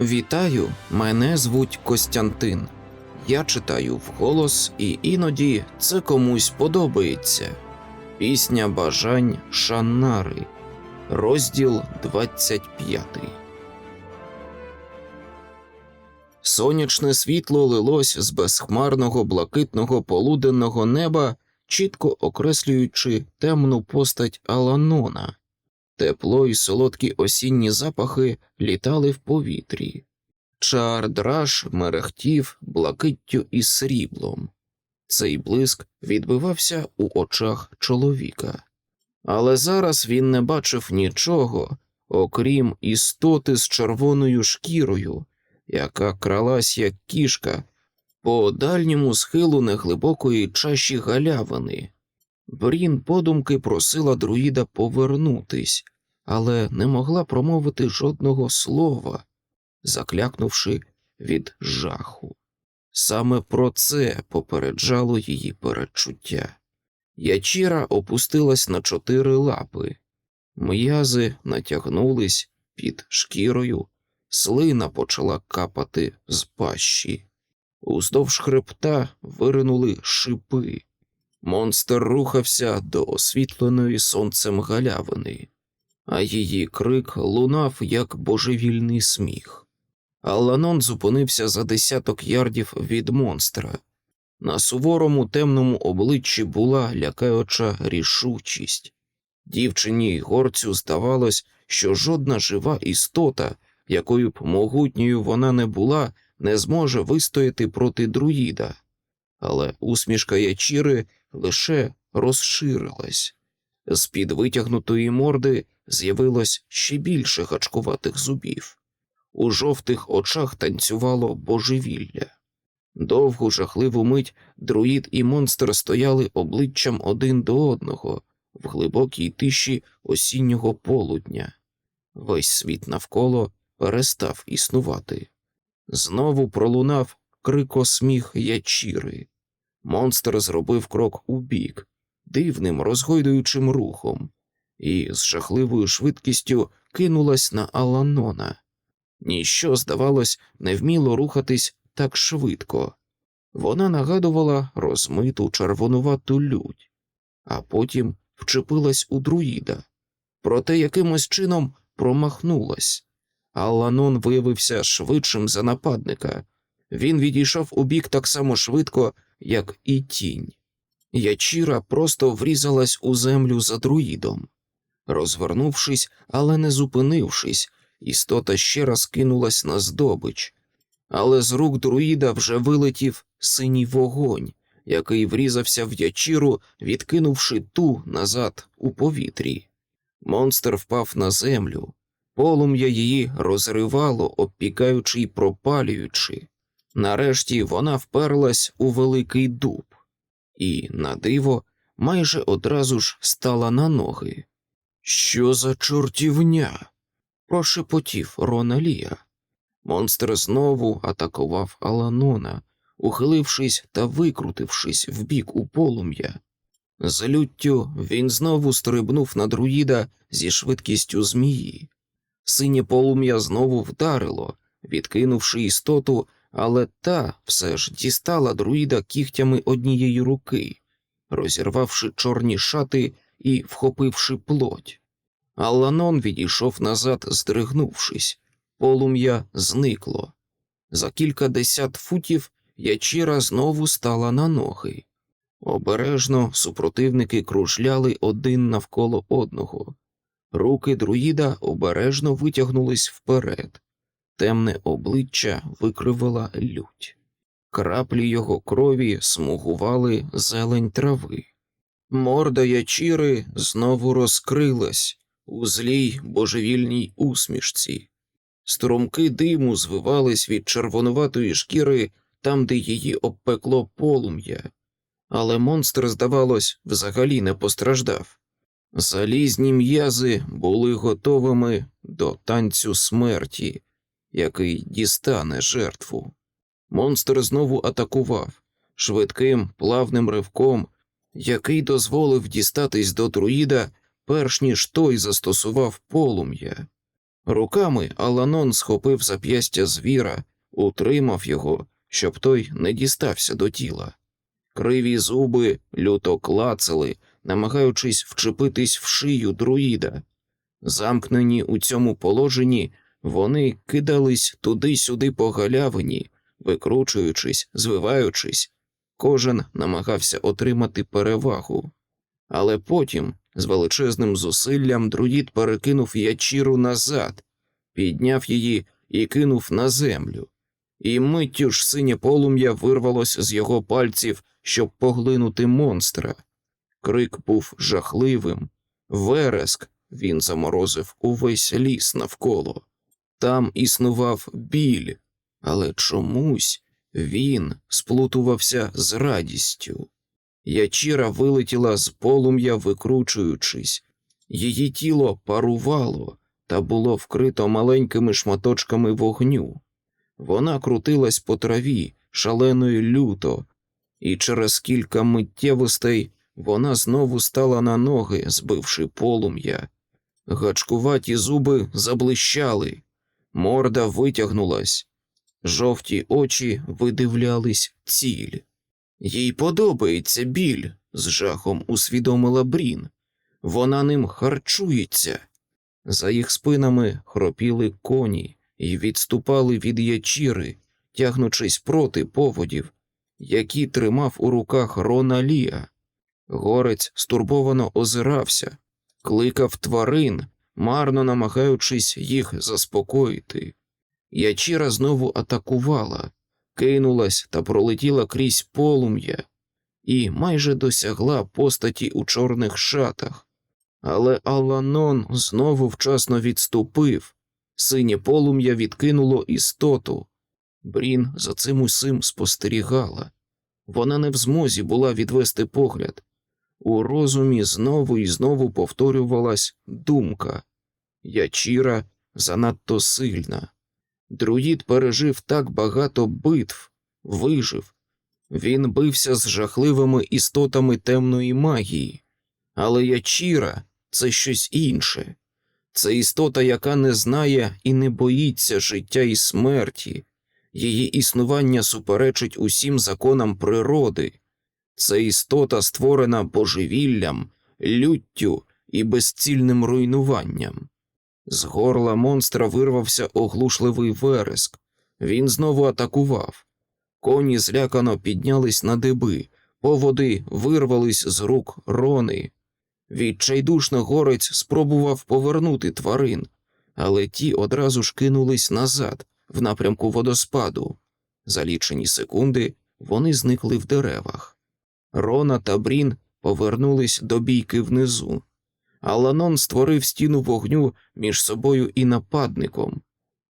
Вітаю, мене звуть Костянтин. Я читаю вголос, і іноді це комусь подобається. Пісня бажань Шаннари, розділ 25. Сонячне світло лилось з безхмарного блакитного полуденного неба, чітко окреслюючи темну постать Аланона. Тепло і солодкі осінні запахи літали в повітрі. Чардраш мерехтів блакиттю і сріблом. Цей блиск відбивався у очах чоловіка. Але зараз він не бачив нічого, окрім істоти з червоною шкірою, яка кралась як кішка по дальньому схилу неглибокої чаші галявини. Брін подумки просила друїда повернутись, але не могла промовити жодного слова, заклякнувши від жаху. Саме про це попереджало її передчуття. Ячіра опустилась на чотири лапи, м'язи натягнулись під шкірою, слина почала капати з пащі. Уздовж хребта виринули шипи. Монстр рухався до освітленої сонцем галявини, а її крик лунав як божевільний сміх. Алланон зупинився за десяток ярдів від монстра. На суворому темному обличчі була лякаюча рішучість. Дівчині й горцю здавалось, що жодна жива істота, якою б могутньою вона не була, не зможе вистояти проти друїда. Але усмішка ячіри лише розширилась. З під витягнутої морди з'явилось ще більше гачкуватих зубів. У жовтих очах танцювало божевілля. Довгу жахливу мить друїд і монстр стояли обличчям один до одного в глибокій тиші осіннього полудня. Весь світ навколо перестав існувати. Знову пролунав крикосміх ячіри. Монстр зробив крок убік, дивним розгойдуючим рухом, і з жахливою швидкістю кинулась на Аланона. Ніщо, здавалось, не вміло рухатись так швидко. Вона нагадувала розмиту червонувату лють, а потім вчепилась у друїда, проте якимось чином промахнулась. Аланон виявився швидшим за нападника. Він відійшов у бік так само швидко, як і тінь. Ячіра просто врізалась у землю за друїдом. Розвернувшись, але не зупинившись, істота ще раз кинулась на здобич, але з рук друїда вже вилетів синій вогонь, який врізався в ячіру, відкинувши ту назад у повітрі. Монстр впав на землю, полум'я її розривало, обпікаючи й пропалюючи. Нарешті вона вперлась у великий дуб, і, на диво, майже одразу ж стала на ноги. Що за чортівня? прошепотів Рона Лія. Монстр знову атакував Аланона, ухилившись та викрутившись вбік у полум'я. З люттю він знову стрибнув на друїда зі швидкістю змії. Синє полум'я знову вдарило, відкинувши істоту, але та все ж дістала друїда кігтями однієї руки, розірвавши чорні шати і вхопивши плоть. Алланон відійшов назад, здригнувшись, полум'я зникло. За кілька десят футів ячіра знову стала на ноги. Обережно супротивники кружляли один навколо одного. Руки друїда обережно витягнулись вперед. Темне обличчя викривила лють. Краплі його крові смугували зелень трави. Морда ячіри знову розкрилась у злій божевільній усмішці. Струмки диму звивались від червонуватої шкіри там, де її обпекло полум'я, але монстр, здавалось, взагалі не постраждав. Залізні м'язи були готовими до танцю смерті, який дістане жертву. Монстр знову атакував швидким плавним ривком, який дозволив дістатись до друїда, перш ніж той застосував полум'я. Руками Аланон схопив зап'ястя звіра, утримав його, щоб той не дістався до тіла. Криві зуби люто клацали, намагаючись вчепитись в шию друїда. Замкнені у цьому положенні, вони кидались туди-сюди по галявині, викручуючись, звиваючись, кожен намагався отримати перевагу. Але потім, з величезним зусиллям, друїд перекинув ячіру назад, підняв її і кинув на землю. І миттю ж синє полум'я вирвалось з його пальців, щоб поглинути монстра. Крик був жахливим, вереск він заморозив увесь ліс навколо. Там існував біль, але чомусь він сплутувався з радістю. Ячіра вилетіла з полум'я, викручуючись, її тіло парувало та було вкрито маленькими шматочками вогню. Вона крутилась по траві шаленою люто, і через кілька миттєвостей вона знову стала на ноги, збивши полум'я. Гачкуваті зуби заблищали, морда витягнулась, жовті очі видивлялись ціль. Їй подобається біль, з жахом усвідомила Брін. Вона ним харчується. За їх спинами хропіли коні і відступали від ячіри, тягнучись проти поводів, які тримав у руках Рона Лія. Горець стурбовано озирався, кликав тварин, марно намагаючись їх заспокоїти. Ячіра знову атакувала, кинулась та пролетіла крізь полум'я і майже досягла постаті у чорних шатах. Але Аланон знову вчасно відступив, синє полум'я відкинуло істоту. Брін за цим усім спостерігала. Вона не в змозі була відвести погляд. У розумі знову і знову повторювалась думка Ячіра занадто сильна. Друїд пережив так багато битв, вижив. Він бився з жахливими істотами темної магії, але Ячіра це щось інше. Це істота, яка не знає і не боїться життя і смерті, її існування суперечить усім законам природи. Це істота створена божевіллям, люттю і безцільним руйнуванням. З горла монстра вирвався оглушливий вереск. Він знову атакував. Коні злякано піднялись на деби, поводи вирвались з рук рони. Відчайдушно горець спробував повернути тварин, але ті одразу ж кинулись назад, в напрямку водоспаду. За лічені секунди вони зникли в деревах. Рона та Брін повернулись до бійки внизу. Аланон створив стіну вогню між собою і нападником.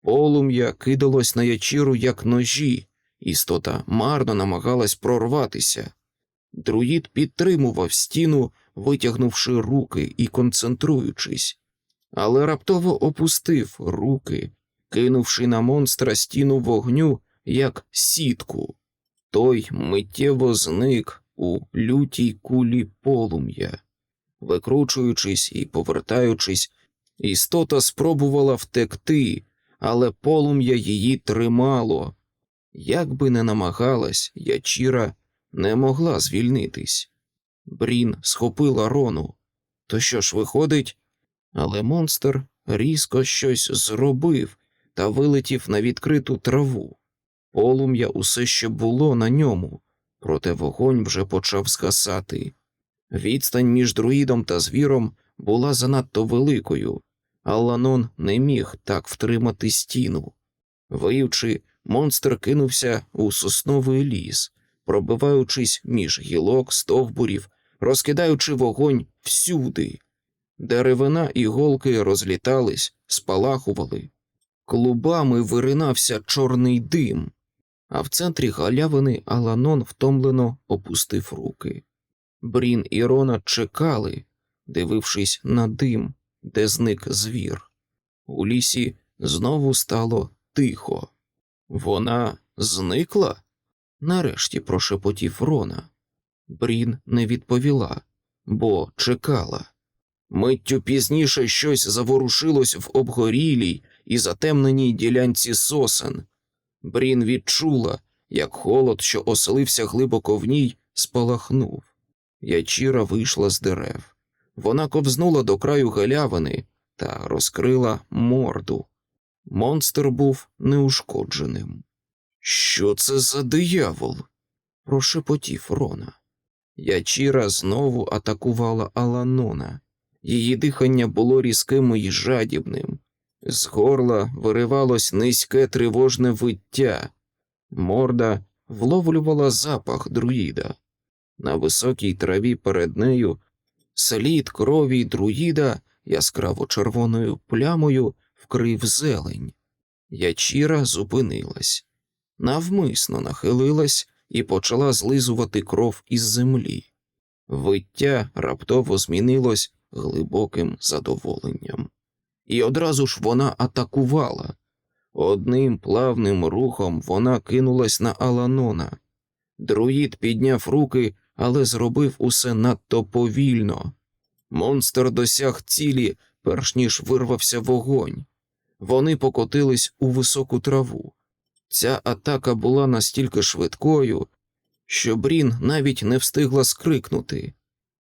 Полум'я кидалось на ячіру, як ножі, істота марно намагалась прорватися. Друїд підтримував стіну, витягнувши руки і концентруючись, але раптово опустив руки, кинувши на монстра стіну вогню, як сітку. Той миттєво зник у лютій кулі полум'я. Викручуючись і повертаючись, істота спробувала втекти, але полум'я її тримало. Як би не намагалась, ячіра не могла звільнитись. Брін схопила рону. То що ж виходить? Але монстр різко щось зробив та вилетів на відкриту траву. Полум'я усе ще було на ньому, проте вогонь вже почав згасати. Відстань між друїдом та звіром була занадто великою, а Ланон не міг так втримати стіну. Виючи, монстр кинувся у сосновий ліс, пробиваючись між гілок, стовбурів, розкидаючи вогонь всюди. Деревина і голки розлітались, спалахували. Клубами виринався чорний дим, а в центрі галявини Аланон втомлено опустив руки. Брін і Рона чекали, дивившись на дим, де зник звір. У лісі знову стало тихо. Вона зникла? Нарешті прошепотів Рона. Брін не відповіла, бо чекала. Миттю пізніше щось заворушилось в обгорілій і затемненій ділянці сосен. Брін відчула, як холод, що оселився глибоко в ній, спалахнув. Ячіра вийшла з дерев. Вона ковзнула до краю галявини та розкрила морду. Монстр був неушкодженим. Що це за диявол? прошепотів Рона. Ячіра знову атакувала Аланона. Її дихання було різким і жадібним. З горла виривалось низьке тривожне виття. Морда вловлювала запах друїда. На високій траві перед нею слід крові друїда яскраво червоною плямою вкрив зелень. Ячіра зупинилась, навмисно нахилилась і почала злизувати кров із землі. Виття раптово змінилось глибоким задоволенням. І одразу ж вона атакувала. Одним плавним рухом вона кинулась на Аланона. Друїд підняв руки, але зробив усе надто повільно. Монстр досяг цілі, перш ніж вирвався вогонь. Вони покотились у високу траву. Ця атака була настільки швидкою, що Брін навіть не встигла скрикнути.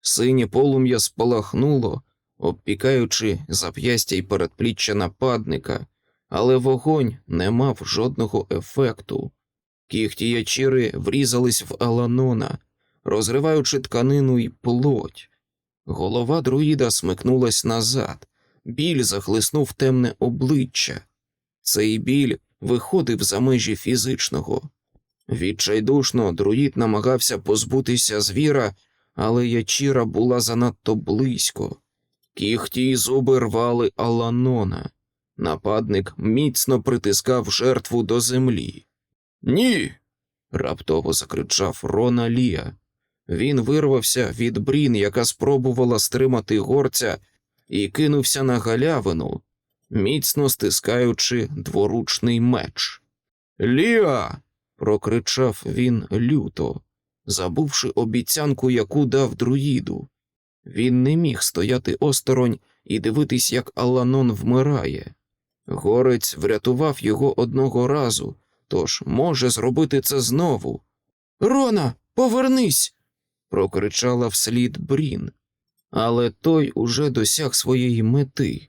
Синє полум'я спалахнуло, обпікаючи зап'ястя й передпліччя нападника, але вогонь не мав жодного ефекту. Кіхті ячіри врізались в Аланона, розриваючи тканину й плоть. Голова друїда смикнулась назад, біль захлиснув темне обличчя. Цей біль виходив за межі фізичного. Відчайдушно друїд намагався позбутися звіра, але ячіра була занадто близько. Кіхті й зуби рвали Аланона. Нападник міцно притискав жертву до землі. Ні. раптово закричав Рона Лія. Він вирвався від брін, яка спробувала стримати горця, і кинувся на галявину, міцно стискаючи дворучний меч. Ліа. прокричав він люто, забувши обіцянку, яку дав друїду. Він не міг стояти осторонь і дивитись, як Аланон вмирає. Горець врятував його одного разу, тож може зробити це знову. Рона, повернись. прокричала вслід Брін. Але той уже досяг своєї мети.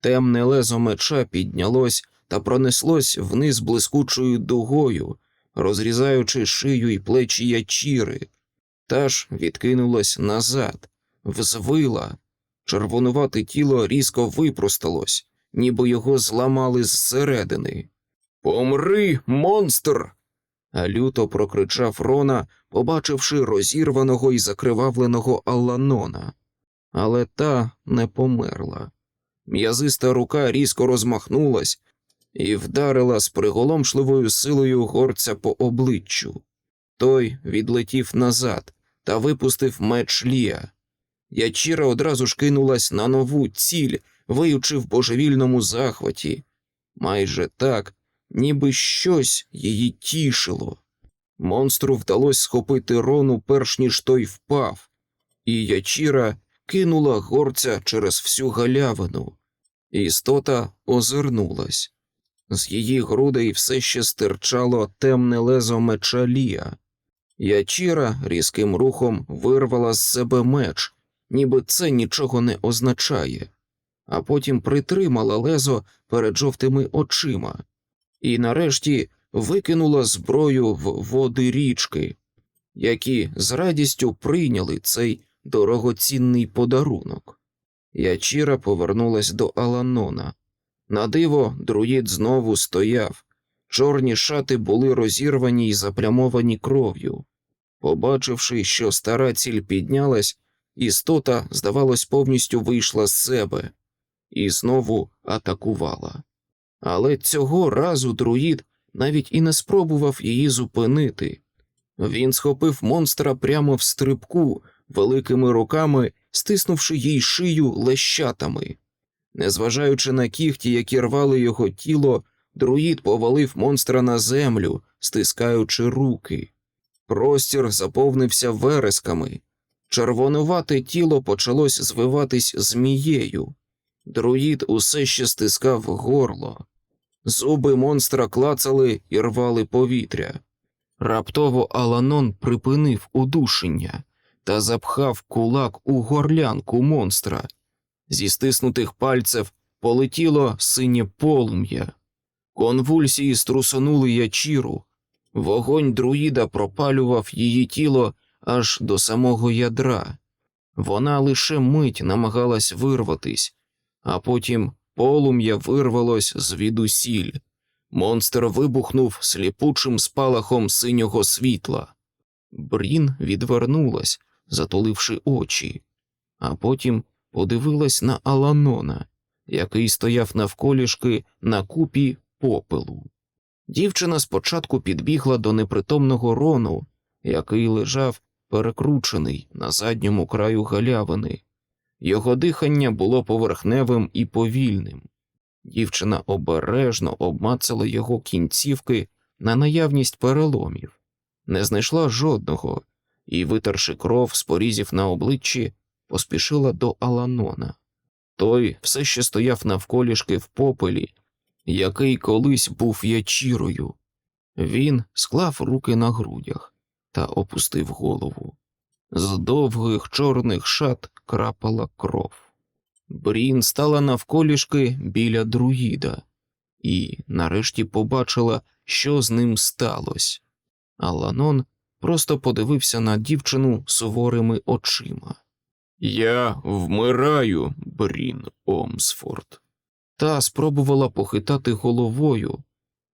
Темне лезо меча піднялось та пронеслось вниз блискучою дугою, розрізаючи шию й плечі ячіри, та ж відкинулось назад, взвила. Червонувате тіло різко випросталось, ніби його зламали зсередини. Помри, монстр. Люто прокричав Рона, побачивши розірваного і закривавленого Алланона. Але та не померла. М'язиста рука різко розмахнулась і вдарила з приголомшливою силою горця по обличчю. Той відлетів назад та випустив меч Лія. Ячіра одразу ж кинулась на нову ціль, виючи в божевільному захваті, майже так, ніби щось її тішило. Монстру вдалося схопити рону, перш ніж той впав, і ячіра кинула горця через всю галявину. Істота озирнулась. З її грудей все ще стирчало темне лезо меча Лія. Ячіра різким рухом вирвала з себе меч, ніби це нічого не означає, а потім притримала лезо перед жовтими очима і нарешті викинула зброю в води річки, які з радістю прийняли цей дорогоцінний подарунок. Ячіра повернулась до Аланона. На диво, друїд знову стояв. Чорні шати були розірвані й заплямовані кров'ю. Побачивши, що стара ціль піднялась, істота, здавалось, повністю вийшла з себе і знову атакувала. Але цього разу друїд навіть і не спробував її зупинити. Він схопив монстра прямо в стрибку, великими руками стиснувши їй шию лещатами. Незважаючи на кіхті, які рвали його тіло, друїд повалив монстра на землю, стискаючи руки. Простір заповнився вересками. Червонувате тіло почалось звиватись змією. Друїд усе ще стискав горло. Зуби монстра клацали і рвали повітря. Раптово Аланон припинив удушення та запхав кулак у горлянку монстра. Зі стиснутих пальців полетіло синє полум'я. Конвульсії струсонули ячіру. Вогонь друїда пропалював її тіло аж до самого ядра. Вона лише мить намагалась вирватись, а потім полум'я вирвалось звідусіль. Монстр вибухнув сліпучим спалахом синього світла. Брін відвернулась, затуливши очі, а потім подивилась на Аланона, який стояв навколішки на купі попелу. Дівчина спочатку підбігла до непритомного рону, який лежав перекручений на задньому краю галявини. Його дихання було поверхневим і повільним. Дівчина обережно обмацала його кінцівки на наявність переломів, не знайшла жодного і, витерши кров з порізів на обличчі, поспішила до Аланона. Той все ще стояв навколішки в попелі, який колись був ячірою. Він склав руки на грудях та опустив голову. З довгих чорних шат крапала кров. Брін стала навколішки біля друїда і нарешті побачила, що з ним сталося. Аланон просто подивився на дівчину суворими очима. Я вмираю, Брін Омсфорд. Та спробувала похитати головою,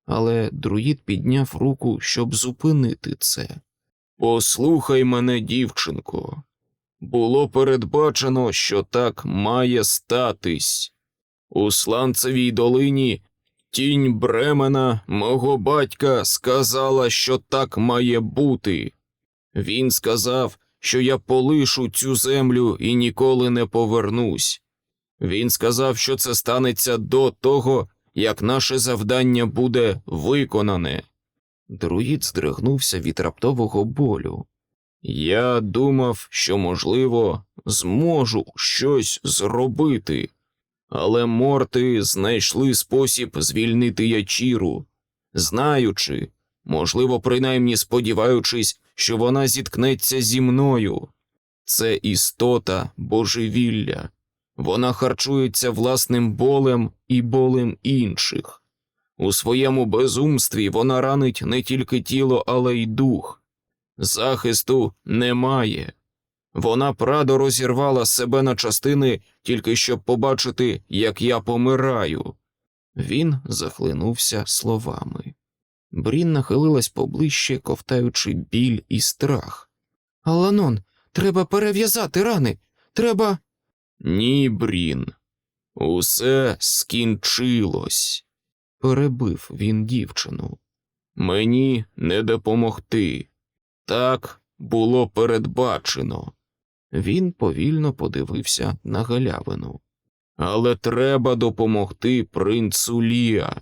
але друїд підняв руку, щоб зупинити це. Послухай мене, дівчинко. Було передбачено, що так має статись. У Сланцевій долині тінь Бремена, мого батька, сказала, що так має бути. Він сказав, що я полишу цю землю і ніколи не повернусь. Він сказав, що це станеться до того, як наше завдання буде виконане. Друїд здригнувся від раптового болю. Я думав, що, можливо, зможу щось зробити, але морти знайшли спосіб звільнити ячіру, знаючи, можливо, принаймні сподіваючись, що вона зіткнеться зі мною. Це істота божевілля. Вона харчується власним болем і болем інших. У своєму безумстві вона ранить не тільки тіло, але й дух. Захисту немає. Вона прадо розірвала себе на частини тільки щоб побачити, як я помираю. Він захлинувся словами. Брін нахилилась поближче, ковтаючи біль і страх. Аланон, треба перев'язати рани. Треба. Ні, Брін. Усе скінчилось, перебив він дівчину. Мені не допомогти. Так було передбачено. Він повільно подивився на галявину. Але треба допомогти принцу Ліа.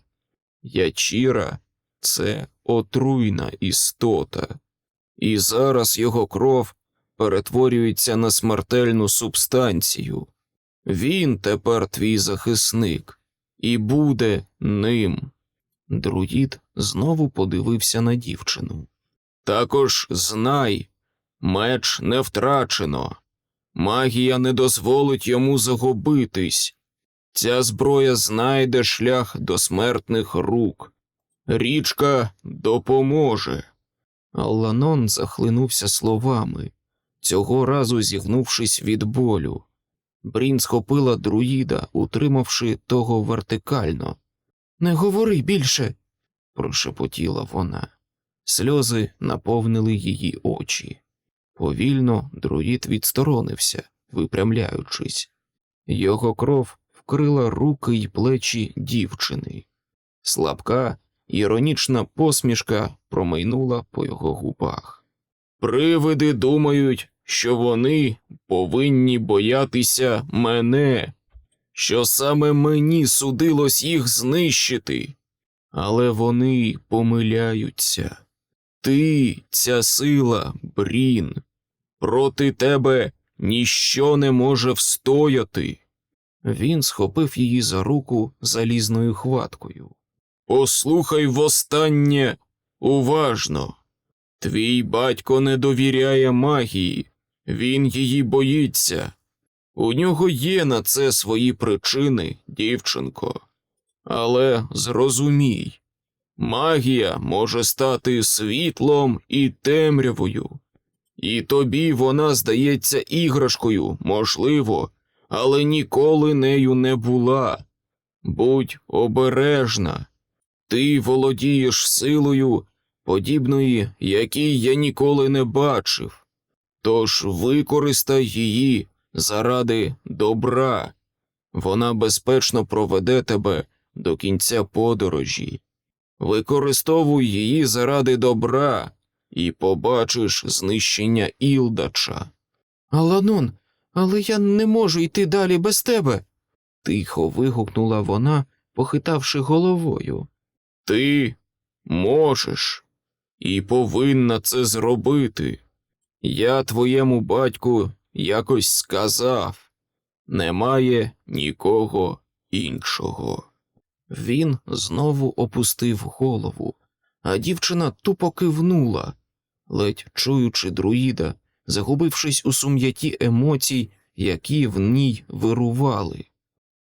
Ячіра це отруйна істота, і зараз його кров перетворюється на смертельну субстанцію. Він тепер твій захисник і буде ним. Друїд знову подивився на дівчину. Також знай, меч не втрачено, магія не дозволить йому загубитись. Ця зброя знайде шлях до смертних рук. Річка допоможе. Алланон захлинувся словами, цього разу зігнувшись від болю. Брін схопила друїда, утримавши того вертикально. Не говори більше, прошепотіла вона. Сльози наповнили її очі. Повільно друїд відсторонився, випрямляючись. Його кров вкрила руки й плечі дівчини. Слабка, іронічна посмішка промайнула по його губах. Привиди думають, що вони повинні боятися мене, що саме мені судилось їх знищити, але вони помиляються. Ти, ця сила, Брін, Проти тебе ніщо не може встояти. Він схопив її за руку залізною хваткою. Послухай востаннє уважно. Твій батько не довіряє магії, він її боїться. У нього є на це свої причини, дівчинко. Але зрозумій, магія може стати світлом і темрявою. І тобі вона здається іграшкою, можливо, але ніколи нею не була. Будь обережна, ти володієш силою, подібної, якій я ніколи не бачив. Тож використай її заради добра. Вона безпечно проведе тебе до кінця подорожі. Використовуй її заради добра і побачиш знищення Ілдача. Аланон, але я не можу йти далі без тебе. тихо вигукнула вона, похитавши головою. Ти можеш і повинна це зробити. Я твоєму батьку якось сказав немає нікого іншого. Він знову опустив голову, а дівчина тупо кивнула, ледь чуючи друїда, загубившись у сум'яті емоцій, які в ній вирували.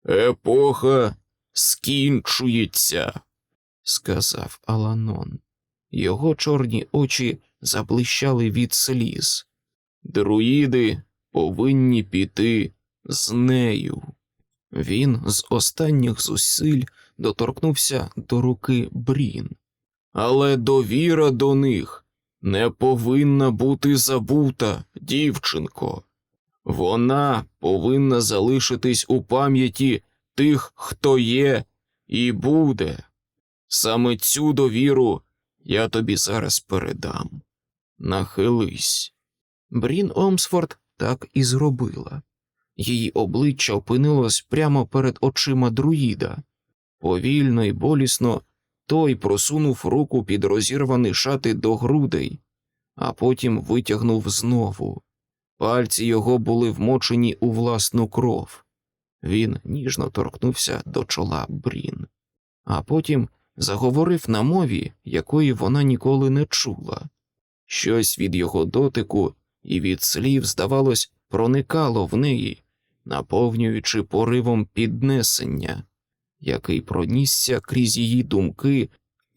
Епоха скінчується, сказав Аланон. Його чорні очі заблищали від сліз. Друїди повинні піти з нею. Він з останніх зусиль доторкнувся до руки Брін. Але довіра до них не повинна бути забута, дівчинко. Вона повинна залишитись у пам'яті тих, хто є і буде. Саме цю довіру я тобі зараз передам. Нахились. Брін Омсфорд так і зробила. Її обличчя опинилось прямо перед очима друїда. Повільно і болісно той просунув руку під розірваний шати до грудей, а потім витягнув знову. Пальці його були вмочені у власну кров. Він ніжно торкнувся до чола Брін, а потім заговорив на мові, якої вона ніколи не чула. Щось від його дотику і від слів, здавалось, проникало в неї, наповнюючи поривом піднесення, який пронісся крізь її думки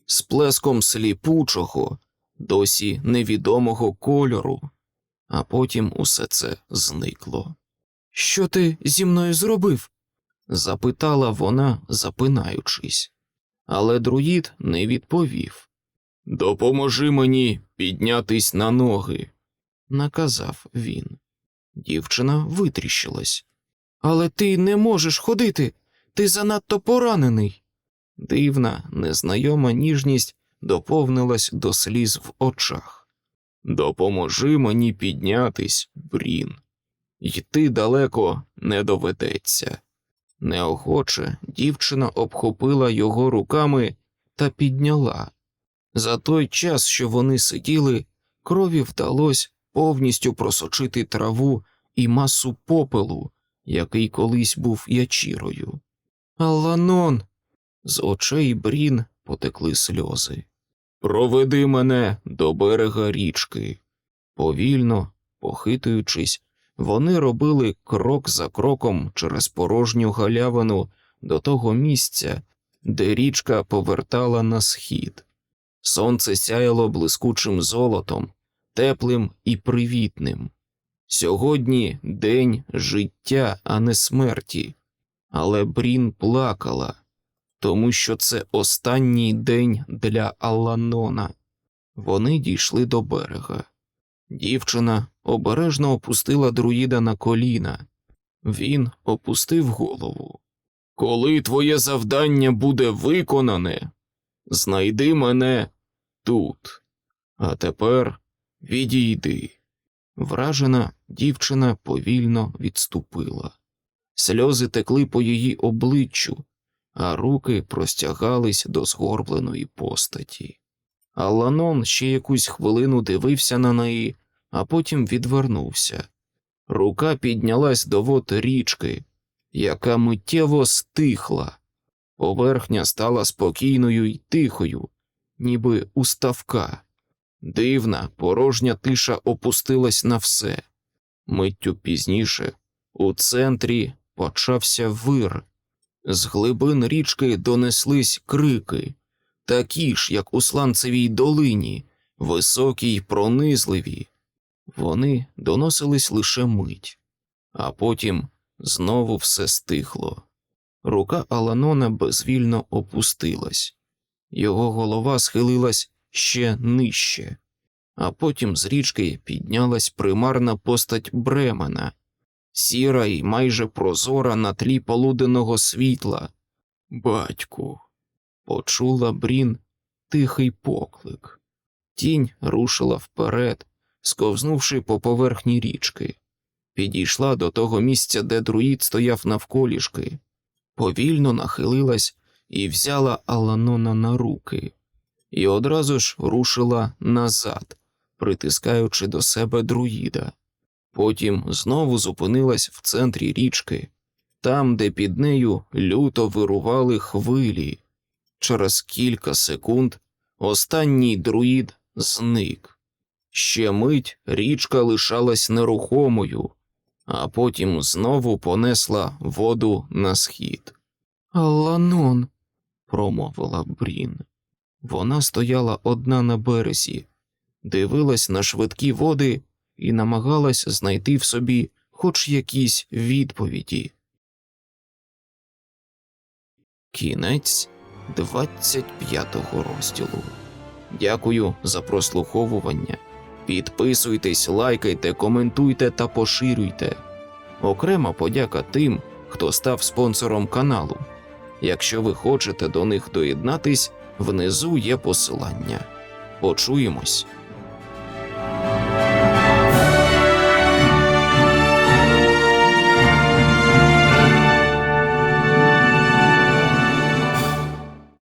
з плеском сліпучого, досі невідомого кольору, а потім усе це зникло. Що ти зі мною зробив? запитала вона, запинаючись, але друїд не відповів. Допоможи мені піднятись на ноги, наказав він. Дівчина витріщилась. Але ти не можеш ходити, ти занадто поранений. Дивна, незнайома ніжність доповнилась до сліз в очах. Допоможи мені піднятись, Брін. Йти далеко не доведеться. Неохоче дівчина обхопила його руками та підняла. За той час, що вони сиділи, крові вдалося повністю просочити траву і масу попелу, який колись був ячірою. Аланон. З очей Брін потекли сльози. Проведи мене до берега річки. Повільно, похитуючись, вони робили крок за кроком через порожню галявину до того місця, де річка повертала на схід. Сонце сяяло блискучим золотом, теплим і привітним. Сьогодні день життя, а не смерті, але Брін плакала, тому що це останній день для Аланона. Вони дійшли до берега. Дівчина обережно опустила друїда на коліна. Він опустив голову. Коли твоє завдання буде виконане, знайди мене тут. А тепер відійди. Вражена дівчина повільно відступила. Сльози текли по її обличчю, а руки простягались до згорбленої постаті. Аланон ще якусь хвилину дивився на неї, а потім відвернувся. Рука піднялась до вод річки, яка миттєво стихла. Поверхня стала спокійною й тихою, ніби у ставка. Дивна, порожня тиша опустилась на все. Миттю пізніше у центрі почався вир. З глибин річки донеслись крики, такі ж, як у сланцевій долині, високі й пронизливі. Вони доносились лише мить, а потім знову все стихло. Рука Аланона безвільно опустилась, його голова схилилась ще нижче, а потім з річки піднялась примарна постать Бремена, сіра й майже прозора на тлі полуденного світла. Батьку, почула Брін тихий поклик. Тінь рушила вперед, сковзнувши по поверхні річки, підійшла до того місця, де друїд стояв навколішки, повільно нахилилась і взяла Аланона на руки, і одразу ж рушила назад, притискаючи до себе друїда. Потім знову зупинилась в центрі річки, там, де під нею люто вирували хвилі. Через кілька секунд останній друїд зник. Ще мить річка лишалась нерухомою, а потім знову понесла воду на схід. Аланон, промовила Брін. Вона стояла одна на березі, дивилась на швидкі води і намагалась знайти в собі хоч якісь відповіді. Кінець 25 розділу. Дякую за прослуховування. Підписуйтесь, лайкайте, коментуйте та поширюйте. Окрема подяка тим, хто став спонсором каналу. Якщо ви хочете до них доєднатись, внизу є посилання. Почуємось.